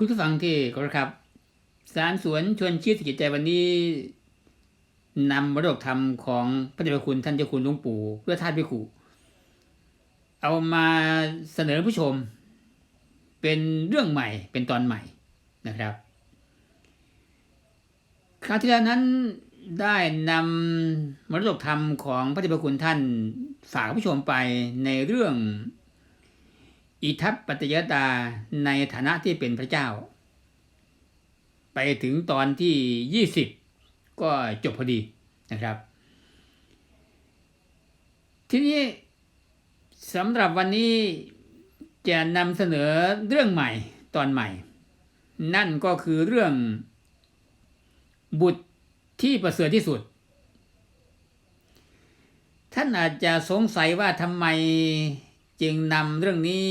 คุณผู้ฟังที่เคารพครับสารสวนชวนชีพสกิจใจวันนี้นำมรดกธรรมของพระเดชพระคุณท่านเจ้าคุณหลวงปู่เพื่อท่าสพิคุเอามาเสนอผู้ชม เป็นเรื่องใหม่เป็นตอนใหม่นะครับ คราวที่แล้วนั้นได้นำมรดกธรรมของพระเดชพระคุณท่านฝากผู้ชมไปในเรื่อง อิทัปปัตยตาในฐานะที่เป็นพระเจ้า ไปถึงตอนที่ 20 ก็จบพอดีนะครับ ทีนี้สำหรับวันนี้จะนำเสนอเรื่องใหม่ตอนใหม่ นั่นก็คือเรื่องบุตรที่ประเสริฐที่สุด ท่านอาจจะสงสัยว่าทำไม จึงนำเรื่องนี้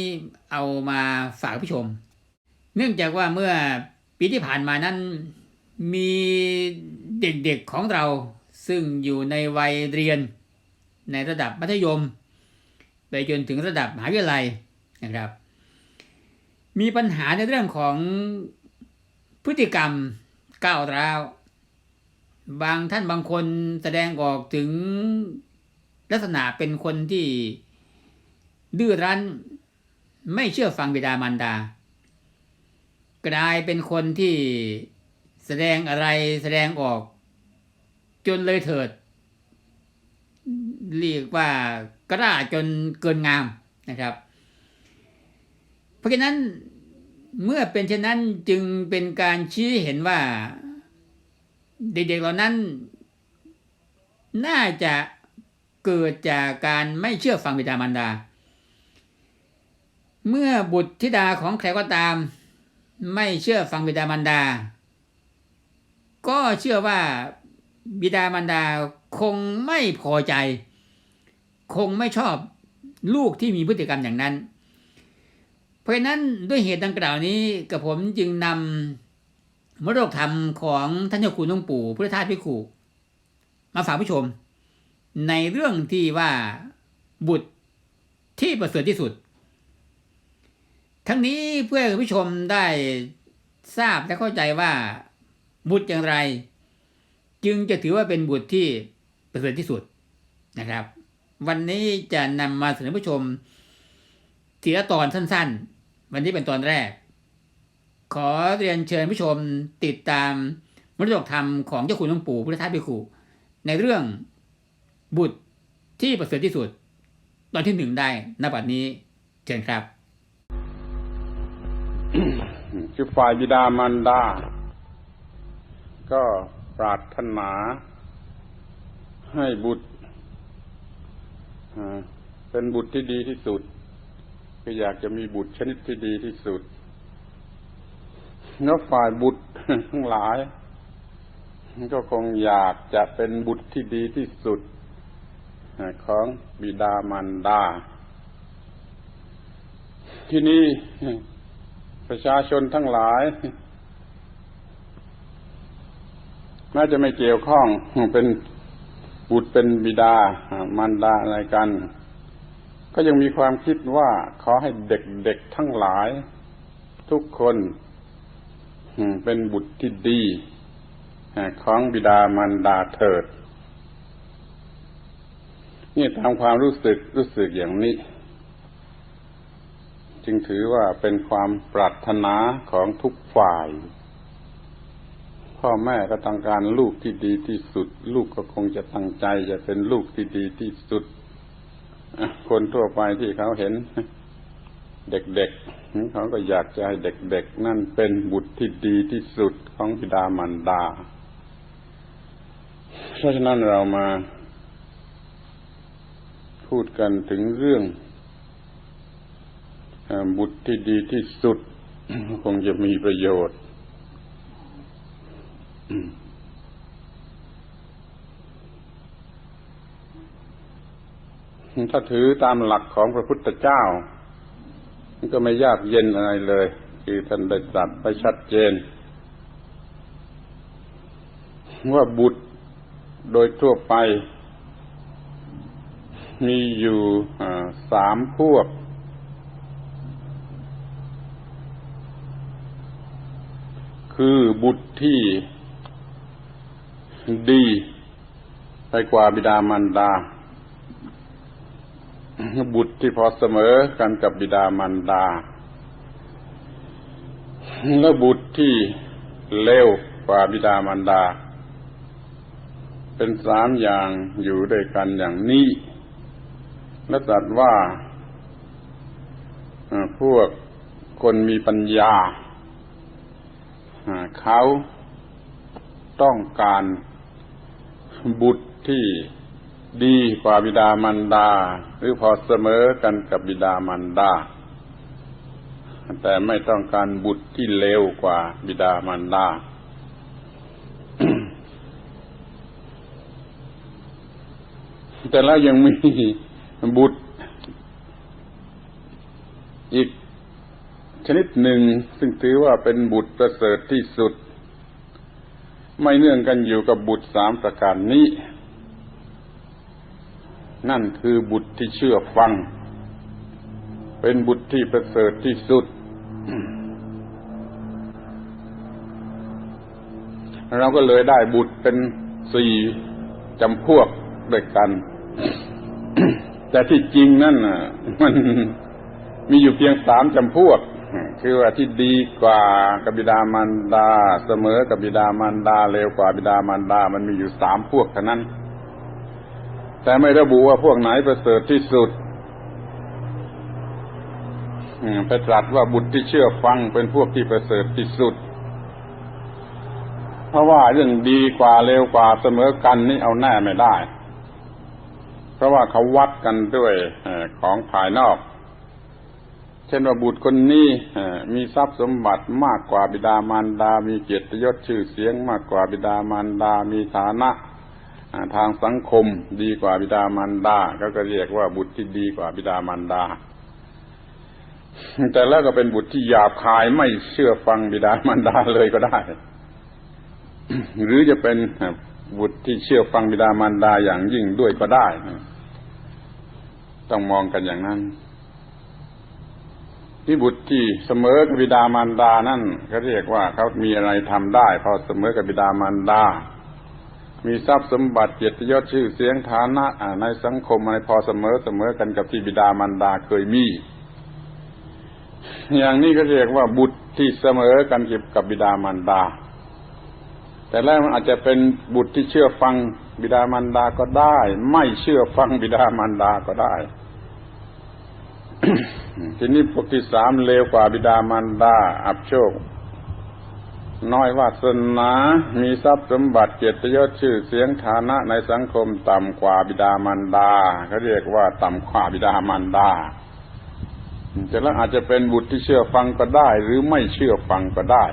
เอามาฝากผู้ชม เนื่องจากว่าเมื่อปีที่ผ่านมานั้นมีเด็กๆของเราซึ่งอยู่ในวัยเรียน ในระดับมัธยม ไปจนถึงระดับมหาวิทยาลัยนะครับ มีปัญหาในเรื่องของพฤติกรรมก้าวร้าว บางท่านบางคนแสดงออกถึงลักษณะเป็นคนที่ ดื้อรั้น ไม่เชื่อฟังบิดามารดา กลายเป็นคนที่แสดงอะไรแสดงออก จนเลยเถิด เรียกว่ากล้าจนเกินงามนะครับ เพราะฉะนั้นเมื่อเป็นเช่นนั้นจึงเป็นการชี้เห็นว่า เด็กๆเหล่านั้น น่าจะเกิดจากการไม่เชื่อฟังบิดามารดา เมื่อบุตรธิดาของใครก็ตาม ไม่เชื่อฟังบิดามารดา ก็เชื่อว่าบิดามารดาคงไม่พอใจ คงไม่ชอบลูกที่มีพฤติกรรมอย่างนั้น เพราะนั้นด้วยเหตุดังกล่าวนี้กับผมจึงนำมรดกธรรมของท่านเจ้าคุณหลวงปู่พุทธทาสพิคุมาฝากผู้ชม ในเรื่องที่ว่าบุตรที่ประเสริฐที่สุด ทั้งนี้เพื่อให้ผู้ชมได้ทราบและเข้าใจว่าบุตรอย่างไร จึงจะถือว่าเป็นบุตรที่ประเสริฐที่สุดนะครับ วันนี้จะนำมาเสนอผู้ชมทีละตอนสั้น ๆ วันนี้เป็นตอนแรก ขอเรียนเชิญผู้ชมติดตามมรดกธรรมของเจ้าคุณหลวงปู่พุทธทาสพิคุในเรื่องบุตรที่ประเสริฐที่สุด ตอนที่หนึ่งได้ณบัดนี้เชิญครับ คือฝ่ายบิดามารดา ก็ปรารถนาให้บุตรเป็นบุตรที่ดีที่สุดคืออยากจะมีบุตรชนิดที่ดีที่สุดแล้วฝ่ายบุตรทั้งหลาย ก็คงอยากจะเป็นบุตรที่ดีที่สุดของบิดามารดา ที่นี่ ประชาชนทั้งหลายแม้จะไม่เกี่ยวข้องเป็นบุตรเป็นบิดามารดาอะไรกัน ก็ยังมีความคิดว่าขอให้เด็กๆทั้งหลาย ทุกคนเป็นบุตรที่ดีของบิดามารดาเถิด นี่ตามความรู้สึกรู้สึกอย่างนี้ จึงถือว่าเป็นความปรารถนาของทุกฝ่าย พ่อแม่ก็ต้องการลูกที่ดีที่สุด ลูกก็คงจะตั้งใจจะเป็นลูกที่ดีที่สุด คนทั่วไปที่เขาเห็น เด็กๆเขาก็อยากจะให้เด็กๆนั่นเป็นบุตรที่ดีที่สุดของบิดามารดา เพราะฉะนั้นเรามาพูดกันถึงเรื่อง บุตรที่ดีที่สุด คงจะมีประโยชน์ ถ้าถือตามหลักของพระพุทธเจ้า มันก็ไม่ยากเย็นอะไรเลย คือท่านได้ตรัสไปชัดเจน ว่าบุตรโดยทั่วไป มีอยู่สามพวก คือบุตรที่ดีไปกว่าบิดามารดา บุตรที่พอเสมอกันกับบิดามารดา และบุตรที่เลวกว่าบิดามารดา เป็นสามอย่างอยู่ด้วยกันอย่างนี้ และตรัสว่าพวกคนมีปัญญา เขาต้องการบุตรที่ดีกว่าบิดามารดา หรือพอเสมอกันกับบิดามารดา แต่ไม่ต้องการบุตรที่เลวกว่าบิดามารดาแต่แล้วยังมีบุตรอีก ชนิดหนึ่ง ซึ่งถือว่าเป็นบุตรประเสริฐที่สุด ไม่เนื่องกันอยู่กับบุตรสามประการนี้ นั่นคือบุตรที่เชื่อฟัง เป็นบุตรที่ประเสริฐที่สุด เราก็เลยได้บุตรเป็นสี่จำพวกด้วยกัน แต่ที่จริงนั่นมันมีอยู่เพียงสามจำพวก คือว่าที่ดีกว่ากับบิดามารดา เสมอกับบิดามารดาเร็วกว่าบิดามารดา มันมีอยู่สามพวกเท่านั้น แต่ไม่ระบุว่าพวกไหนประเสริฐที่สุดอืมไปตรัสว่าบุตรที่เชื่อฟังเป็นพวกที่ประเสริฐที่สุด เพราะว่าเรื่องดีกว่าเร็วกว่าเสมอกันนี่เอาแน่ไม่ได้ เพราะว่าเขาวัดกันด้วยของภายนอก เช่นว่าบุตรคนนี้มีทรัพย์สมบัติมากกว่าบิดามารดา มีเกียรติยศชื่อเสียงมากกว่าบิดามารดา มีฐานะทางสังคมดีกว่าบิดามารดา ก็ก็เรียกว่าบุตรที่ดีกว่าบิดามารดา แต่แล้วก็เป็นบุตรที่หยาบคายไม่เชื่อฟังบิดามารดาเลยก็ได้ หรือจะเป็นบุตรที่เชื่อฟังบิดามารดาอย่างยิ่งด้วยก็ได้ ต้องมองกันอย่างนั้น ที่บุตรที่เสมอกับบิดามารดานั่นเขาเรียกว่าเขามีอะไรทำได้ พอเสมอกับบิดามารดา มีทรัพย์สมบัติเกียรติยศชื่อเสียงฐานะในสังคมอะไรพอเสมอเสมอกันกับที่บิดามารดาเคยมี อย่างนี้ก็เรียกว่าบุตรที่เสมอกันกับบิดามารดา แต่แล้วมันอาจจะเป็นบุตรที่เชื่อฟังบิดามารดาก็ได้ ไม่เชื่อฟังบิดามารดาก็ได้ ทีนี้พวกที่สามเลวกว่าบิดามารดา อับโชค น้อยวาสนา มีทรัพย์สมบัติเกียรติยศชื่อเสียงฐานะในสังคมต่ำกว่าบิดามารดาเขาเรียกว่าต่ำกว่าบิดามารดาแต่แล้วอาจจะเป็นบุตรที่เชื่อฟังก็ได้ หรือไม่เชื่อฟังก็ได้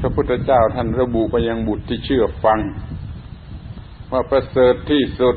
พระพุทธเจ้าท่านระบุไปยังบุตรที่เชื่อฟัง ว่าประเสริฐที่สุด